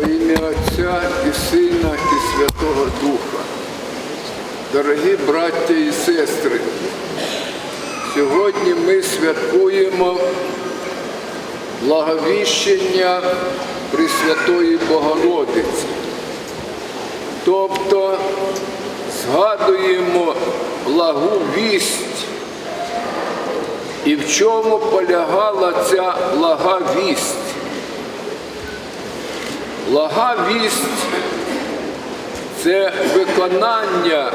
Во ім'я Отця і Сина, і Святого Духа. Дорогі браття і сестри, сьогодні ми святкуємо благовіщення Пресвятої Богородиці. Тобто згадуємо благу вість і в чому полягала ця блага вість. Блага вість це виконання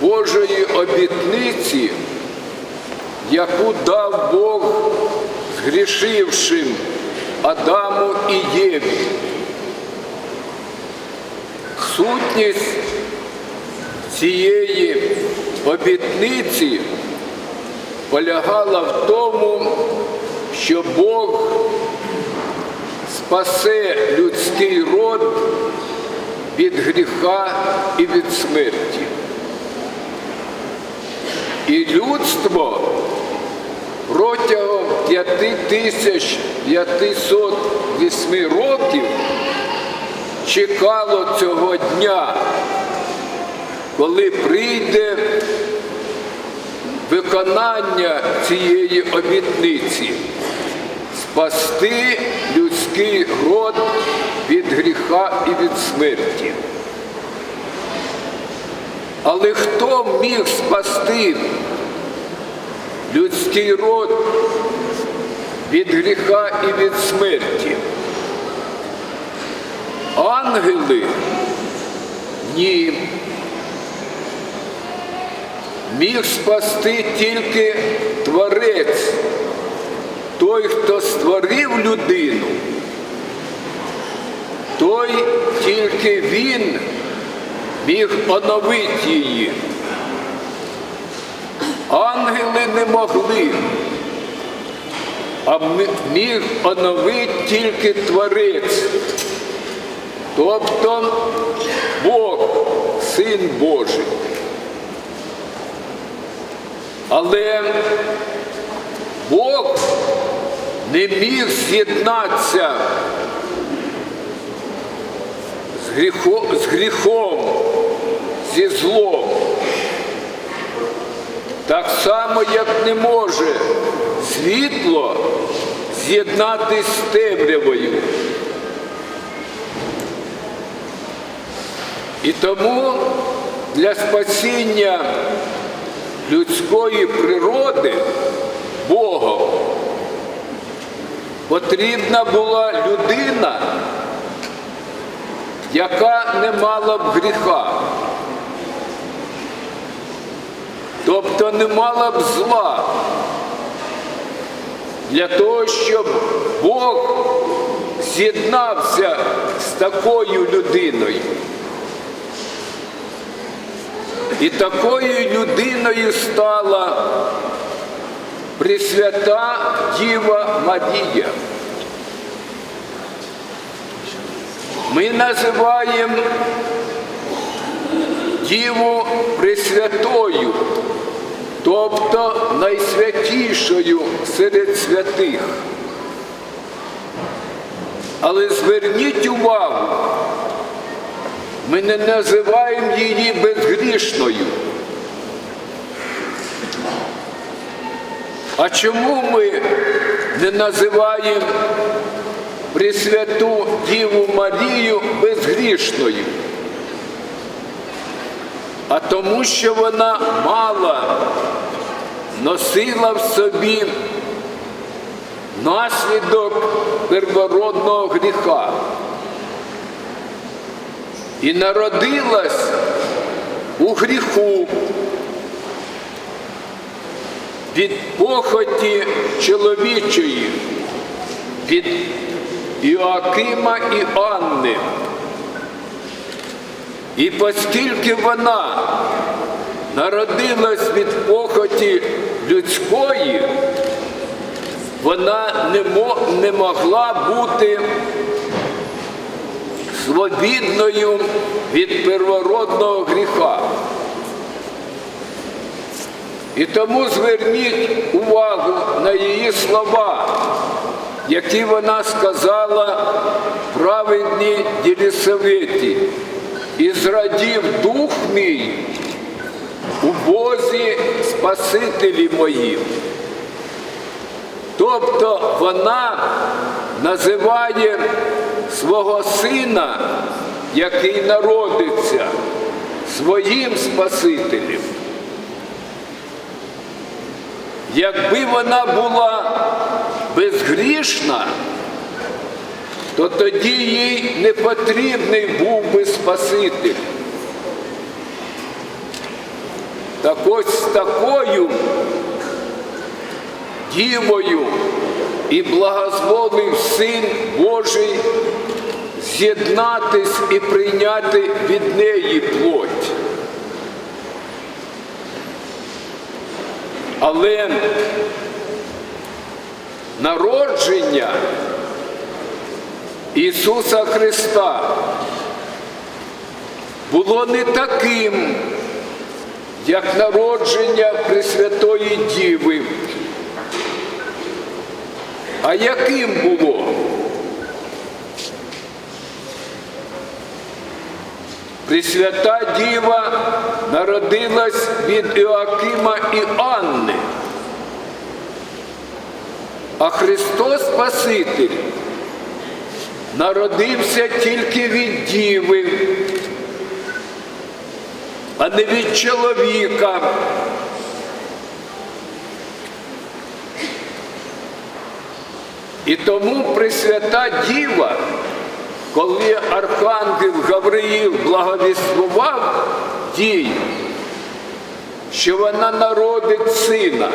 Божої обітниці, яку дав Бог згрішившим Адаму і Єві. Сутність цієї обітниці полягала в тому, що Бог спасе людський род від гріха і від смерті. І людство протягом 5508 років чекало цього дня, коли прийде виконання цієї обітниці спасти людський род від гріха і від смерті. Але хто міг спасти людський род від гріха і від смерті? Ангели? Ні. Міг спасти тільки Творець, той, хто створив людину, той тільки він міг оновити її. Ангели не могли, а міг оновити тільки Творець, тобто Бог, Син Божий. Але Бог не міг з'єднатися з гріхом, з гріхом, зі злом. Так само, як не може світло з'єднатись з темрявою. І тому для спасіння людської природи Богом потрібна була людина, яка не мала б гріха, тобто не мала б зла, для того, щоб Бог з'єднався з такою людиною. І такою людиною стала Пресвята Діва Марія. Ми називаємо Діву Пресвятою, тобто найсвятішою серед святих. Але зверніть увагу, ми не називаємо її безгрішною. А чому ми не називаємо Пресвяту Діву Марію безгрішною? А тому, що вона мала, носила в собі наслідок первородного гріха і народилась у гріху від похоті чоловічої, від Іоакима і Анни. І оскільки вона народилась від похоті людської, вона не, могла бути свобідною від первородного гріха. І тому зверніть увагу на її слова, які вона сказала праведні Єлісаветі, і зрадів дух мій у Бозі Спасителі моїм. Тобто вона називає свого сина, який народиться, своїм Спасителем. Якби вона була безгрішна, то тоді їй не потрібний був би Спаситель. Так ось з такою дівою і благозволив Син Божий з'єднатись і прийняти від неї плоть. Але народження Ісуса Христа було не таким, як народження Пресвятої Діви. А яким було? Пресвята Діва народилась від Іоакима і Анни. А Христос Спаситель народився тільки від Діви, а не від чоловіка. І тому Пресвята Діва, коли Архангел Гавриїл благовіствував їй, що вона народить сина,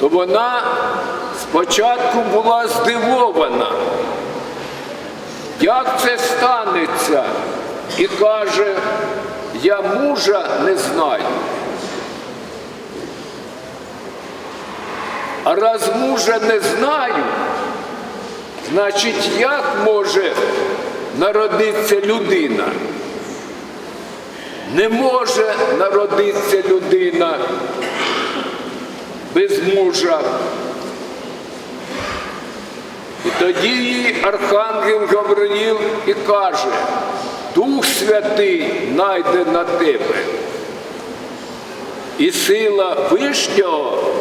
то вона спочатку була здивована, як це станеться, і каже, я мужа не знаю. А раз мужа не знаю, значить, як може народитися людина? Не може народитися людина без мужа. І тоді їй Архангел Гавриїл і каже, Дух Святий найде на тебе. І сила Вишнього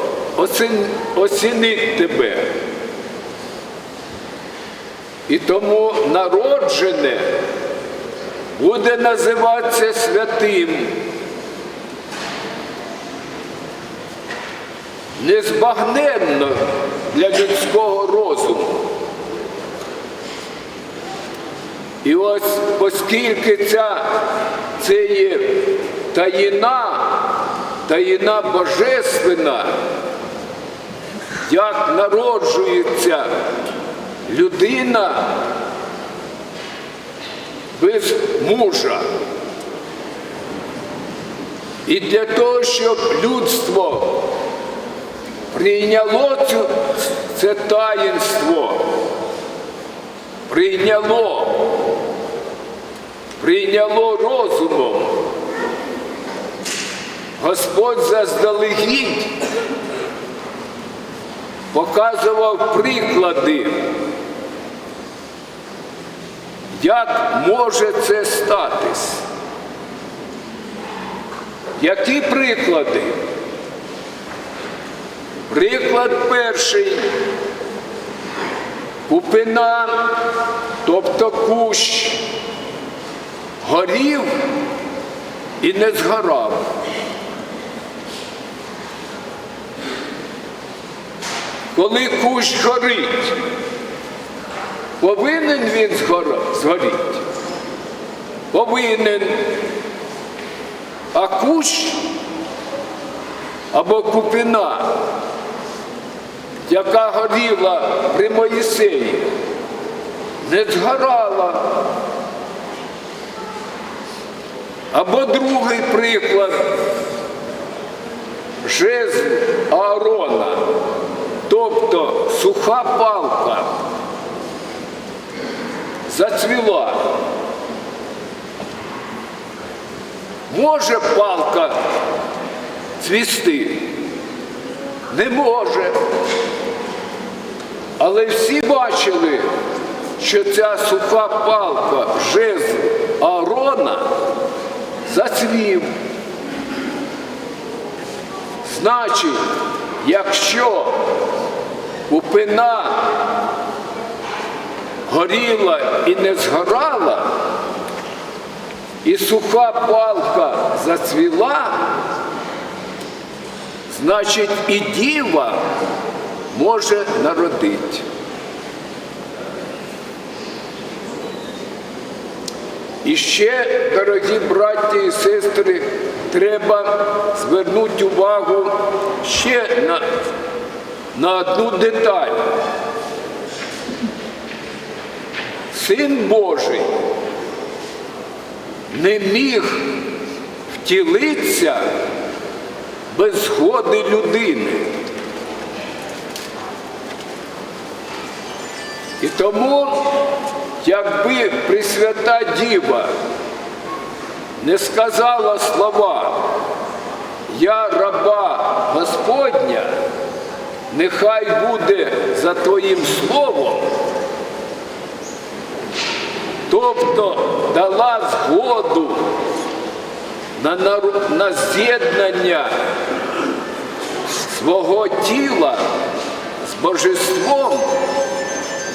осінить тебе. І тому народжене буде називатися святим. Незбагненно для людського розуму. І ось оскільки ця це є таїна, таїна божественна, як народжується людина без мужа. І для того, щоб людство прийняло цю, це таїнство, прийняло, прийняло розумом. Господь заздалегідь показував приклади, як може це статись. Які приклади? Приклад перший. Купина, тобто кущ, горів і не згорав. Коли кущ горить, повинен він згоріти? Повинен. А кущ або купина, яка горіла при Моїсеї, не згорала. Або другий приклад жезл Аарона, тобто суха палка, зацвіла. Може палка цвісти? Не може. Але всі бачили, що ця суха палка жезл Аарона зацвів. Значить, якщо купина горіла і не згорала, і суха палка зацвіла, значить і діва може народити. І ще, дорогі браті і сестри, треба звернути увагу ще на, на одну деталь. Син Божий не міг втілитися без згоди людини. І тому, якби Пресвята Діва не сказала слова Я раба Господня, нехай буде за Твоїм словом, тобто дала згоду на, нару- на з'єднання свого тіла з божеством,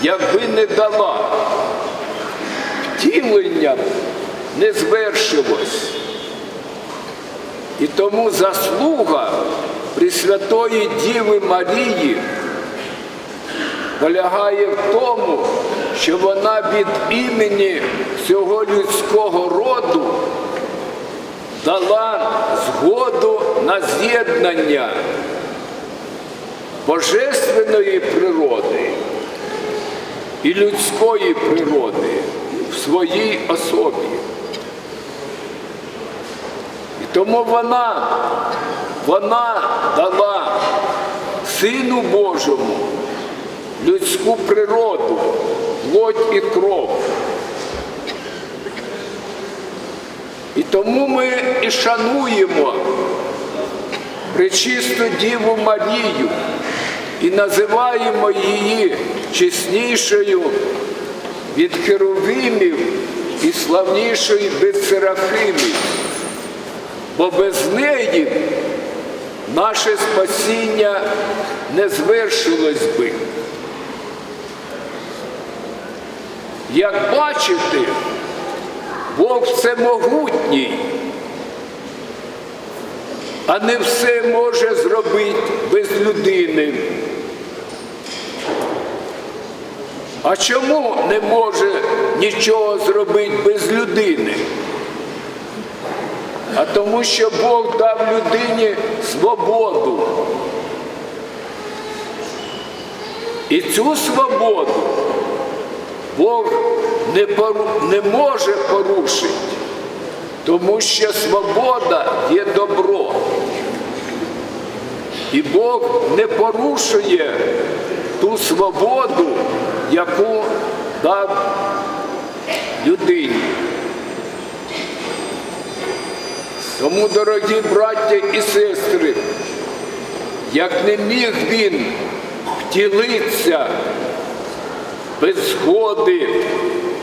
якби не дала, втілення не звершилось. І тому заслуга Пресвятої Діви Марії полягає в тому, що вона від імені всього людського роду дала згоду на з'єднання божественної природи і людської природи в своїй особі. І тому вона, вона дала Сину Божому людську природу, плоть і кров. І тому ми і шануємо Пречисту Діву Марію і називаємо її чеснішою від херовимів і славнішою від серафимів, бо без неї наше спасіння не звершилось би. Як бачите, Бог всемогутній, а не все може зробити без людини. А чому не може нічого зробити без людини? А тому, що Бог дав людині свободу. І цю свободу Бог не, пору- не може порушити, тому що свобода є добро. І Бог не порушує ту свободу, яку дав людині. Тому, дорогі браття і сестри, як не міг він втілитися без згоди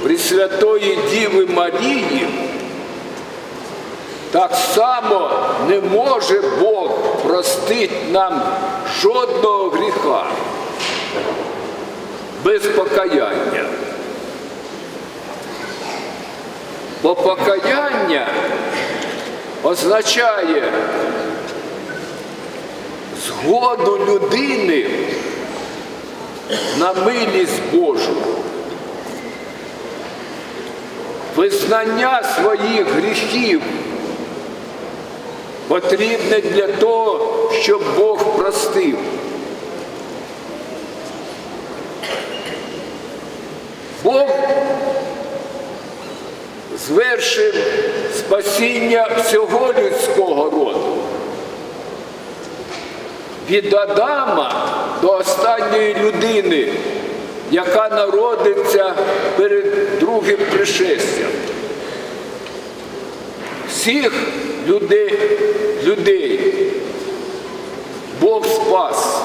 Пресвятої Діви Марії, так само не може Бог простити нам жодного гріха без покаяння. Бо покаяння означає згоду людини на милість Божу, визнання своїх гріхів потрібне для того, щоб Бог простив. Бог звершив спасіння всього людського роду. Від Адама до останньої людини, яка народиться перед другим пришестям. Всіх людей, людей Бог спас.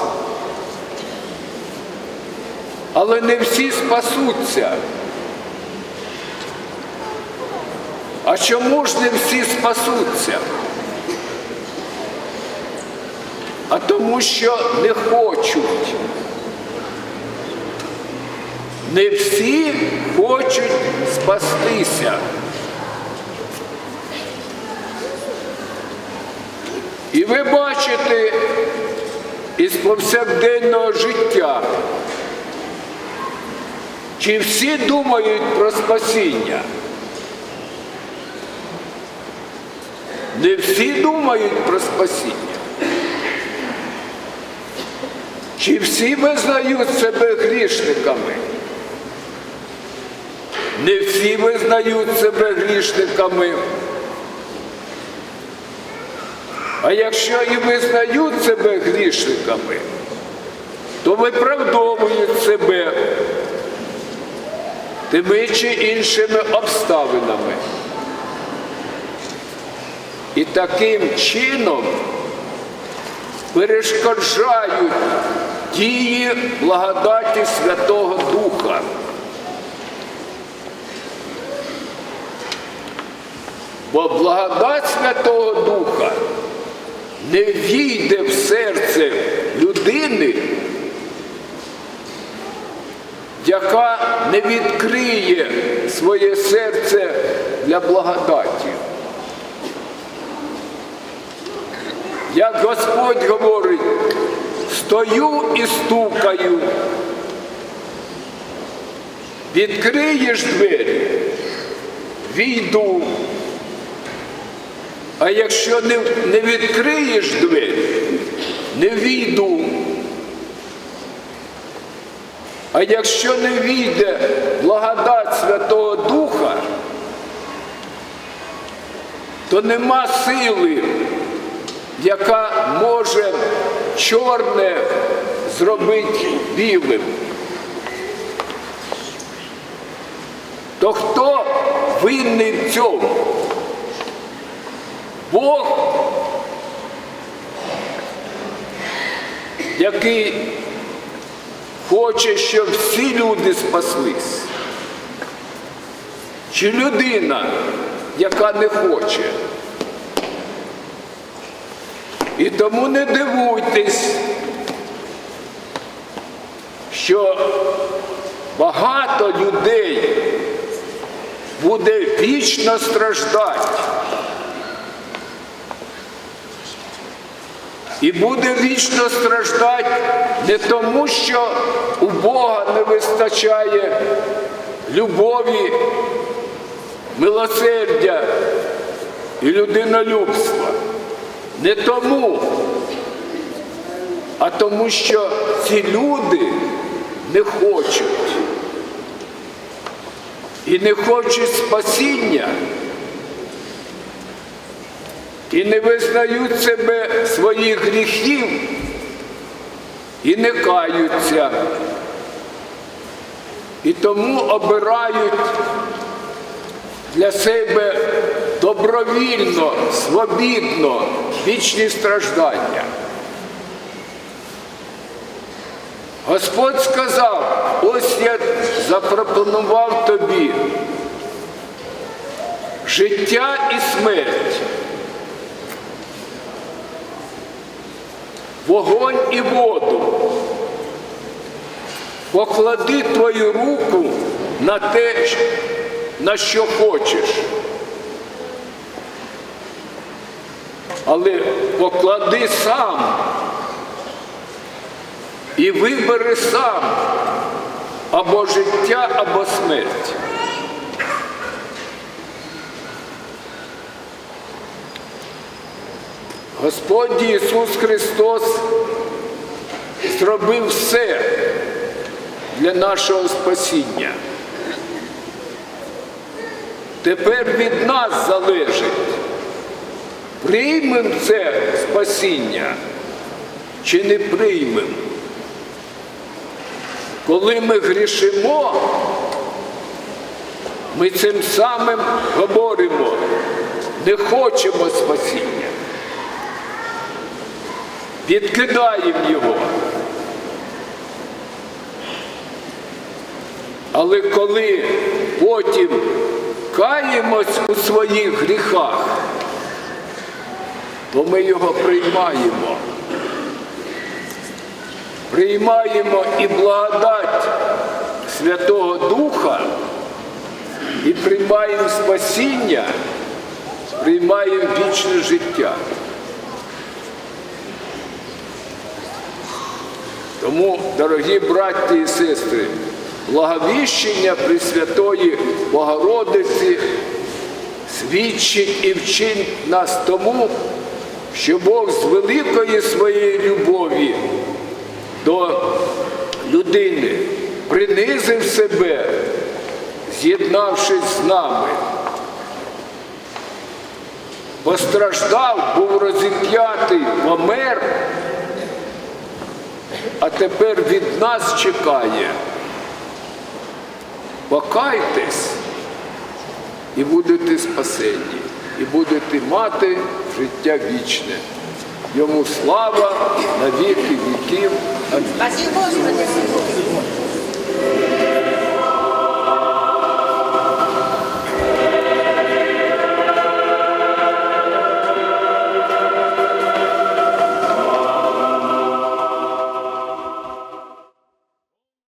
Але не всі спасуться. А чому ж не всі спасуться? А тому, що не хочуть. Не всі хочуть спастися. І ви бачите із повсякденного життя, чи всі думають про спасіння? Не всі думають про спасіння. Чи всі визнають себе грішниками? Не всі визнають себе грішниками. А якщо і визнають себе грішниками, то виправдовують себе тими чи іншими обставинами. І таким чином перешкоджають дії благодаті Святого Духа. Бо благодать Святого Духа не війде в серце людини, яка не відкриє своє серце для благодаті. Як Господь говорить, стою і стукаю, відкриєш двері, війду. А якщо не, відкриєш двері, не війду. А якщо не війде благодать Святого Духа, то нема сили, яка може чорне зробити білим. То хто винний в цьому? Бог, який хоче, щоб всі люди спаслись, чи людина, яка не хоче. І тому не дивуйтесь, що багато людей буде вічно страждати. І буде вічно страждати не тому, що у Бога не вистачає любові, милосердя і людинолюбства. Не тому, а тому, що ці люди не хочуть. І не хочуть спасіння, і не визнають себе своїх гріхів, і не каються. І тому обирають для себе добровільно, свобідно вічні страждання. Господь сказав, ось я запропонував тобі життя і смерть, вогонь і воду. Поклади твою руку на те, на що хочеш. Але поклади сам і вибери сам або життя, або смерть. Господь Ісус Христос зробив все для нашого спасіння. Тепер від нас залежить, приймемо це спасіння чи не приймемо. Коли ми грішимо, ми цим самим говоримо, не хочемо спасіння. Відкидаємо його. Але коли потім каємось у своїх гріхах, то ми його приймаємо. Приймаємо і благодать Святого Духа, і приймаємо спасіння, приймаємо вічне життя. Тому, дорогі браті і сестри, благовіщення Пресвятої Богородиці свідчить і вчить нас тому, що Бог з великої своєї любові до людини принизив себе, з'єднавшись з нами. Постраждав, був розіп'ятий, помер, а тепер від нас чекає. Покайтесь і будете спасені, і будете мати життя вічне. Йому слава на віки віків. Амінь.